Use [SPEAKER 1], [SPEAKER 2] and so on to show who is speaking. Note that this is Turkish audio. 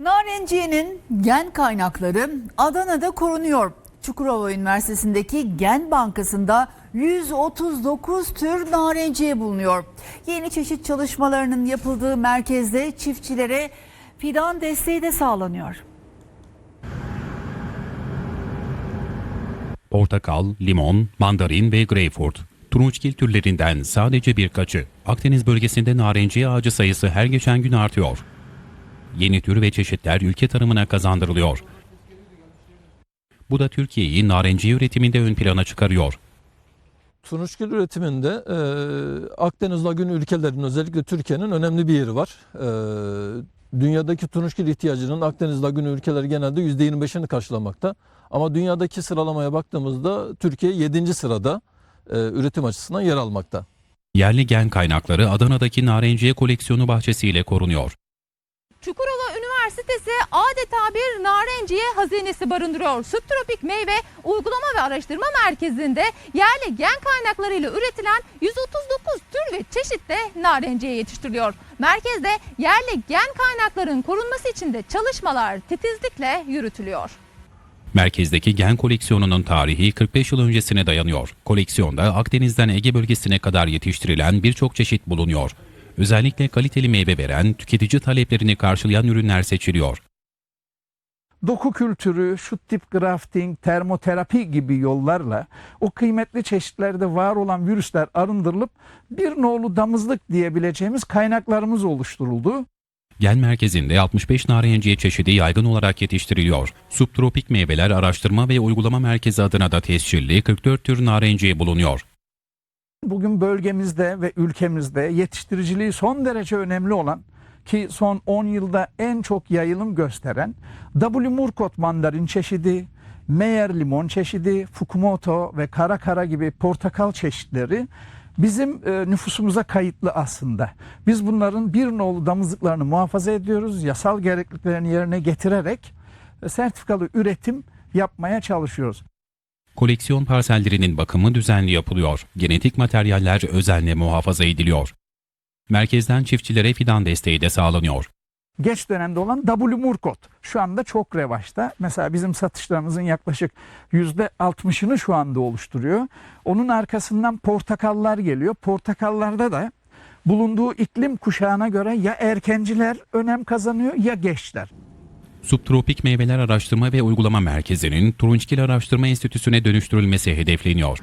[SPEAKER 1] Narenciye'nin gen kaynakları Adana'da korunuyor. Çukurova Üniversitesi'ndeki Gen Bankası'nda 139 tür narenciye bulunuyor. Yeni çeşit çalışmalarının yapıldığı merkezde çiftçilere fidan desteği de sağlanıyor.
[SPEAKER 2] Portakal, limon, mandarin ve greyfurt. Turunçgil türlerinden sadece birkaçı. Akdeniz bölgesinde narenciye ağacı sayısı her geçen gün artıyor. Yeni tür ve çeşitler ülke tarımına kazandırılıyor. Bu da Türkiye'yi narenciye üretiminde ön plana çıkarıyor.
[SPEAKER 3] Turunçgil üretiminde e, Akdeniz lagünü ülkelerinin özellikle Türkiye'nin önemli bir yeri var. E, dünyadaki turunçgil ihtiyacının Akdeniz lagünü ülkeleri genelde %25'ini karşılamakta. Ama dünyadaki sıralamaya baktığımızda Türkiye 7. sırada e, üretim açısından yer almakta.
[SPEAKER 2] Yerli gen kaynakları Adana'daki narenciye koleksiyonu bahçesiyle korunuyor.
[SPEAKER 4] Çukurova Üniversitesi adeta bir narenciye hazinesi barındırıyor. Subtropik Meyve Uygulama ve Araştırma Merkezi'nde yerli gen kaynaklarıyla üretilen 139 tür ve çeşitte narenciye yetiştiriliyor. Merkezde yerli gen kaynakların korunması için de çalışmalar titizlikle yürütülüyor.
[SPEAKER 2] Merkezdeki gen koleksiyonunun tarihi 45 yıl öncesine dayanıyor. Koleksiyonda Akdeniz'den Ege bölgesine kadar yetiştirilen birçok çeşit bulunuyor. Özellikle kaliteli meyve veren, tüketici taleplerini karşılayan ürünler seçiliyor.
[SPEAKER 5] doku kültürü, şu tip grafting, termoterapi gibi yollarla o kıymetli çeşitlerde var olan virüsler arındırılıp bir nolu damızlık diyebileceğimiz kaynaklarımız oluşturuldu.
[SPEAKER 2] Gen merkezinde 65 narenciye çeşidi yaygın olarak yetiştiriliyor. Subtropik Meyveler Araştırma ve Uygulama Merkezi adına da tescilli 44 tür narenciye bulunuyor.
[SPEAKER 5] Bugün bölgemizde ve ülkemizde yetiştiriciliği son derece önemli olan ki son 10 yılda en çok yayılım gösteren W. Murkot mandarin çeşidi, Meyer limon çeşidi, Fukumoto ve kara kara gibi portakal çeşitleri bizim e, nüfusumuza kayıtlı aslında. Biz bunların bir nolu damızlıklarını muhafaza ediyoruz. Yasal gerekliliklerini yerine getirerek e, sertifikalı üretim yapmaya çalışıyoruz.
[SPEAKER 2] Koleksiyon parsellerinin bakımı düzenli yapılıyor. Genetik materyaller özenle muhafaza ediliyor. Merkezden çiftçilere fidan desteği de sağlanıyor.
[SPEAKER 5] geç dönemde olan W. Murkot şu anda çok revaçta. Mesela bizim satışlarımızın yaklaşık %60'ını şu anda oluşturuyor. Onun arkasından portakallar geliyor. Portakallarda da bulunduğu iklim kuşağına göre ya erkenciler önem kazanıyor ya gençler.
[SPEAKER 2] Subtropik Meyveler Araştırma ve Uygulama Merkezi'nin Turunçgil Araştırma Enstitüsü'ne dönüştürülmesi hedefleniyor.